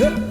네.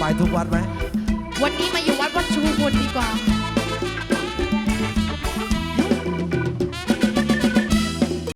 ไปทุกวัดไหม วันนี้มาอยู่วัดวัดชูบุญดีกว่า